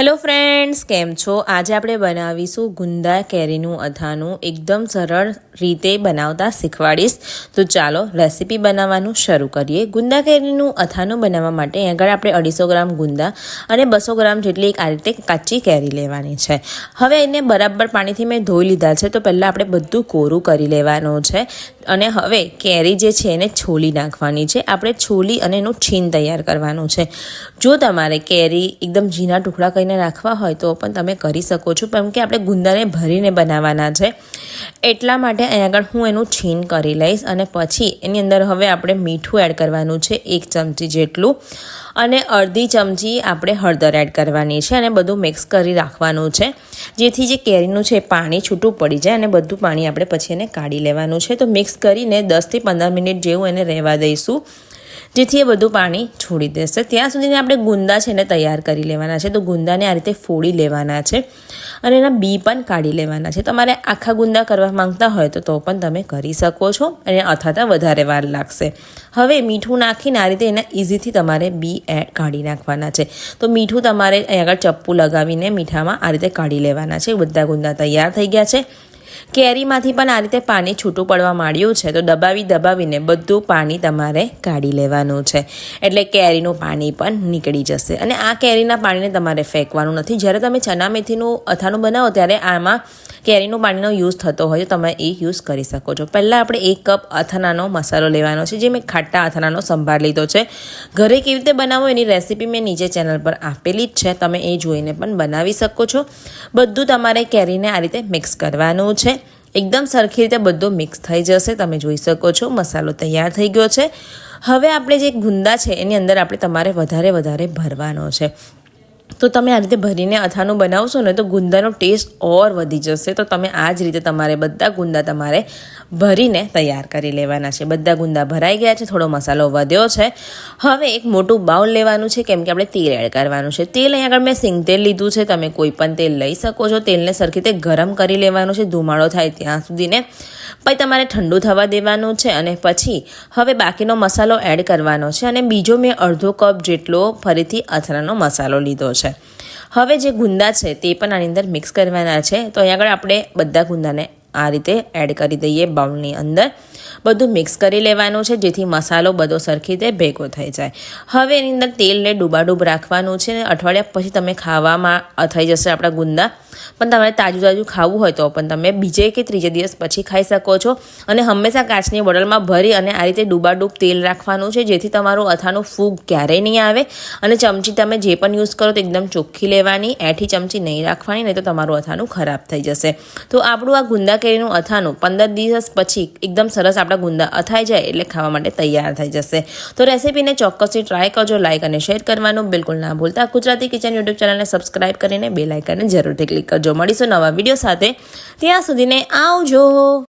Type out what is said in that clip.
Hello friends કેમ છો? આજે આપણે બનાવીશું ગુંદા કેરીનું અથાણું. એકદમ સરળ રીતે બનાવતા શીખવાડીશ. તો ચાલો રેસીપી બનાવવાનું શરૂ કરીએ. ગુંદા કેરીનું અથાણું બનાવવા માટે આગળ આપણે અઢીસો ગ્રામ ગુંદા અને બસો ગ્રામ જેટલી આ રીતે કાચી કેરી લેવાની છે. હવે એને બરાબર પાણીથી મેં ધોઈ લીધા છે, તો પહેલાં આપણે બધું કોરું કરી લેવાનું છે. અને હવે કેરી જે છે એને છોલી નાખવાની છે. આપણે છોલી અને એનું છીન તૈયાર કરવાનું છે. જો તમારે કેરી એકદમ ઝીણા ટુકડા કરીને રાખવા હોય તો પણ તમે કરી શકો છો. કેમ કે આપણે ગુંદાને ભરીને બનાવવાના છે. એટલા માટે અહીં આગળ હું એનું છીન કરી લઈશ અને પછી એની અંદર હવે આપણે મીઠું એડ કરવાનું છે, એક ચમચી જેટલું. અને અડધી ચમચી આપણે હળદર એડ કરવાની છે અને બધું મિક્સ કરી રાખવાનું છે. જેથી જે કેરીનું છે પાણી છૂટું પડી જાય અને બધું પાણી આપણે પછી એને કાઢી લેવાનું છે. તો મિક્સ કરીને દસથી પંદર મિનિટ જેવું એને રહેવા દઈશું. જેથી એ બધું પાણી છોડી દેશે. ત્યાં સુધીને આપણે ગુંદા છે એને તૈયાર કરી લેવાના છે. તો ગુંદાને આ રીતે ફોડી લેવાના છે અને એના બી પણ કાઢી લેવાના છે. તમારે આખા ગુંદા કરવા માંગતા હોય તો તો પણ તમે કરી શકો છો અને અથાતા વધારે વાર લાગશે. હવે મીઠું નાખીને આ રીતે એના ઇઝીથી તમારે બી એડ કાઢી નાખવાના છે. તો મીઠું તમારે આગળ ચપ્પુ લગાવીને મીઠામાં આ રીતે કાઢી લેવાના છે. બધા ગુંદા તૈયાર થઈ ગયા છે. કેરીમાંથી પણ આ રીતે પાણી છૂટું પડવા માંડ્યું છે, તો દબાવી દબાવીને બધું પાણી તમારે કાઢી લેવાનું છે. એટલે કેરીનું પાણી પણ નીકળી જશે. અને આ કેરીના પાણીને તમારે ફેંકવાનું નથી. જ્યારે તમે ચના મેથીનું અથાણું બનાવો, ત્યારે આમાં કેરીનું પાણીનો યુઝ થતો હોય, તો તમે એ યુઝ કરી શકો છો. પહેલાં આપણે એક કપ અથાણાનો મસાલો લેવાનો છે, જે મેં ખાટા અથાણાનો સંભાળ લીધો છે. ઘરે કેવી રીતે બનાવો એની રેસીપી મેં નીચે ચેનલ પર આપેલી જ છે. તમે એ જોઈને પણ બનાવી શકો છો. બધું તમારે કેરીને આ રીતે મિક્સ કરવાનું છે. એકદમ સરખી રીતે બધો મિક્સ થઈ જશે. તમે જોઈ શકો છો, મસાલો તૈયાર થઈ ગયો છે. હવે આપણે જે ગુંદા છે, એની અંદર આપણે તમારે વધારે વધારે ભરવાનો છે. તો તમે આ રીતે ભરીને અથાણું બનાવશો ને તો ગુંદાનો ટેસ્ટ ઓર વધી જશે. તો તમે આ જ રીતે તમારે બધા ગુંદા તમારે ભરીને તૈયાર કરી લેવાના છે. બધા ગુંદા ભરાઈ ગયા છે, થોડો મસાલો વધ્યો છે. હવે એક મોટું બાઉલ લેવાનું છે, કેમ કે આપણે તેલ એડ કરવાનું છે. તેલ અહીં આગળ મેં સિંગ તેલ લીધું છે, તમે કોઈ પણ તેલ લઈ શકો છો. તેલને સરખી રીતે ગરમ કરી લેવાનું છે. ધુમાડો થાય ત્યાં સુધીને. પછી તમારે ઠંડુ થવા દેવાનું છે અને પછી હવે બાકીનો મસાલો એડ કરવાનો છે અને બીજો મેં અડધો કપ જેટલો ફરીથી અથરાનો મસાલો લીધો છે. હવે જે ગુંદા છે તે પણ આની અંદર મિક્સ કરવાના છે. તો અહીં આગળ આપણે બધા ગુંદાને આ રીતે એડ કરી દઈએ બાઉલની અંદર. બધું મિક્સ કરી લેવાનું છે, જેથી મસાલો બધો સરખી રીતે ભેગો થઈ જાય. હવે એની અંદર તેલને ડૂબાડૂબ રાખવાનું છે અને અઠવાડિયા પછી તમે ખાવામાં થઈ જશે આપણા ગુંદા. પણ તમારે તાજું તાજું ખાવું હોય તો પણ તમે બીજે કે ત્રીજે દિવસ પછી ખાઈ શકો છો. અને હંમેશા કાચની બોટલમાં ભરી અને આ રીતે ડૂબાડૂબ તેલ રાખવાનું છે, જેથી તમારું અથાનું ફૂગ ક્યારેય નહીં આવે. અને ચમચી તમે જે પણ યુઝ કરો તો એકદમ ચોખ્ખી લેવાની, એઠી ચમચી નહીં રાખવાની, નહીં તો તમારું અથાનું ખરાબ થઈ જશે. તો આપણું આ ગુંદા કેરીનું અથાનું પંદર દિવસ પછી એકદમ સરસ આપણા ગુંદા અથાઈ જાય એટલે ખાવા માટે તૈયાર થઈ જશે. તો રેસીપીને ચોક્કસથી ટ્રાય કરજો લાઇક અને શેર કરવાનું બિલકુલ ના ભૂલતા. ગુજરાતી કિચન યુટ્યુબ ચેનલને સબસ્ક્રાઇબ કરીને બે લાઇકને જરૂરથી ક્લિક કરજો. મળીશું નવા વીડિયો સાથે. ત્યાં સુધીને આવજો!